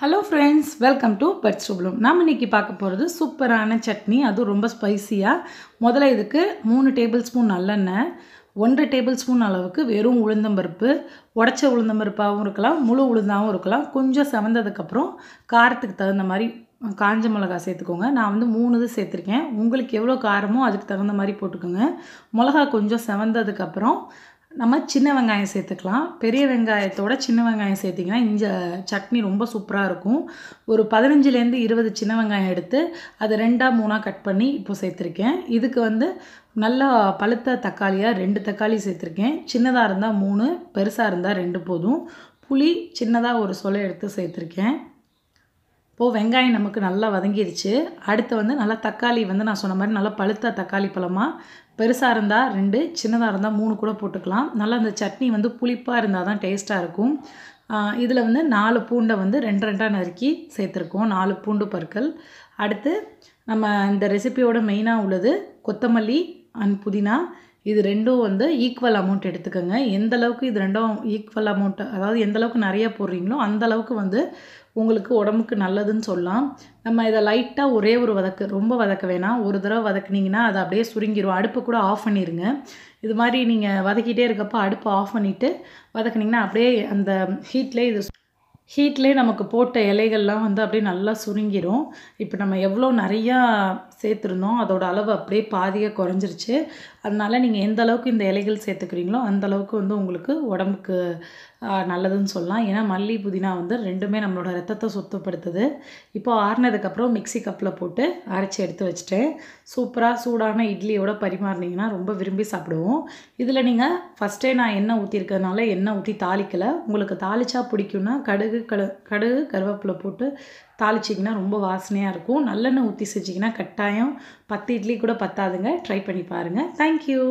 Hello friends welcome to bud bloom நாம் இன்றைக்கி பார்க்க போகிறது சூப்பரான சட்னி. அதுவும் ரொம்ப ஸ்பைசியாக முதல்ல இதுக்கு மூணு டேபிள் ஸ்பூன் நல்லெண்ணெய் ஒன்றரை டேபிள் ஸ்பூன் அளவுக்கு வெறும் உளுந்தம்பருப்பு உடச்ச உளுந்தம்பருப்பாகவும் இருக்கலாம் முழு உளுந்தாகவும் இருக்கலாம். கொஞ்சம் செவந்ததுக்கப்புறம் காரத்துக்கு தகுந்த மாதிரி காஞ்ச மிளகா சேர்த்துக்கோங்க. நான் வந்து மூணு இது சேர்த்துருக்கேன். உங்களுக்கு எவ்வளோ காரமோ அதுக்கு தகுந்த மாதிரி போட்டுக்கோங்க. மிளகா கொஞ்சம் செவந்ததுக்கப்புறம் நம்ம சின்ன வெங்காயம் சேர்த்துக்கலாம். பெரிய வெங்காயத்தோட சின்ன வெங்காயம் சேர்த்திங்கன்னா இந்த சட்னி ரொம்ப சூப்பராக இருக்கும். ஒரு பதினஞ்சுலேருந்து இருபது சின்ன வெங்காயம் எடுத்து அதை ரெண்டாக மூணாக கட் பண்ணி இப்போ சேர்த்துருக்கேன். இதுக்கு வந்து நல்லா பழுத்த தக்காளியாக ரெண்டு தக்காளி சேர்த்துருக்கேன். சின்னதாக இருந்தால் மூணு பெருசாக இருந்தால் ரெண்டு போதும். புளி சின்னதாக ஒரு சொலை எடுத்து சேர்த்துருக்கேன். இப்போது வெங்காயம் நமக்கு நல்லா வதங்கிடுச்சு அடுத்து வந்து நல்லா தக்காளி வந்து நான் சொன்ன மாதிரி நல்லா பழுத்த தக்காளி பழமாக பெருசாக இருந்தால் ரெண்டு சின்னதாக இருந்தால் மூணு கூட போட்டுக்கலாம். நல்லா அந்த சட்னி வந்து புளிப்பாக இருந்தால் தான் டேஸ்ட்டாக இருக்கும். இதில் வந்து நாலு பூண்டை வந்து ரெண்டு ரெண்டாக நறுக்கி சேர்த்துருக்கோம். நாலு பூண்டு பற்கள். அடுத்து நம்ம இந்த ரெசிபியோட மெயினாக உள்ளது கொத்தமல்லி அண்ட் புதினா. இது ரெண்டும் வந்து ஈக்குவல் அமௌண்ட் எடுத்துக்கோங்க. எந்த அளவுக்கு இது ரெண்டும் ஈக்குவல் அமௌண்ட் அதாவது எந்த அளவுக்கு நிறைய போடுறீங்களோ அந்த அளவுக்கு வந்து உங்களுக்கு உடம்புக்கு நல்லதுன்னு சொல்லலாம். நம்ம இதை லைட்டாக ஒரே ஒரு வதக்கு ரொம்ப வதக்க வேணாம். ஒரு தடவை வதக்குனிங்கன்னா அதை அப்படியே சுருங்கிடும் அடுப்பு கூட ஆஃப் பண்ணிடுங்க இது மாதிரி நீங்கள் வதக்கிட்டே இருக்கப்போ அடுப்பை ஆஃப் பண்ணிவிட்டு வதக்குனிங்கன்னா அப்படியே அந்த ஹீட்லேயே இது ஹீட்லேயே நமக்கு போட்ட இலைகள்லாம் வந்து அப்படியே நல்லா சுருங்கிடும் இப்போ நம்ம எவ்வளோ நிறையா சேர்த்துருந்தோம் அதோட அளவு அப்படியே பாதியாக குறைஞ்சிருச்சு. அதனால் நீங்கள் எந்த அளவுக்கு இந்த இலைகள் சேர்த்துக்கிறீங்களோ அந்த அளவுக்கு வந்து உங்களுக்கு உடம்புக்கு நல்லதுன்னு சொல்லலாம். ஏன்னா மல்லி புதினா வந்து ரெண்டுமே நம்மளோட ரத்தத்தை சுத்தப்படுத்துது. இப்போ ஆறுனதுக்கப்புறம் மிக்சி கப்பில் போட்டு அரைச்சி எடுத்து வச்சுட்டேன். சூப்பராக சூடான இட்லியோட பரிமாறினீங்கன்னா ரொம்ப விரும்பி சாப்பிடுவோம். இதில் நீங்கள் ஃபஸ்ட்டே நான் எண்ணெய் ஊற்றிருக்கிறதுனால எண்ணெய் ஊற்றி தாளிக்கலை. உங்களுக்கு தாளிச்சா பிடிக்கும்னா கடுகு கடு கடுகு கருவேப்பிலை போட்டு தாளிச்சிங்கன்னா ரொம்ப வாசனையாக இருக்கும். நல்லெண்ணெய் ஊற்றி செஞ்சிங்கன்னா கட்டாயம் பத்து இட்லி கூட பத்தாதுங்க. ட்ரை பண்ணி பாருங்கள் தேங்க்யூ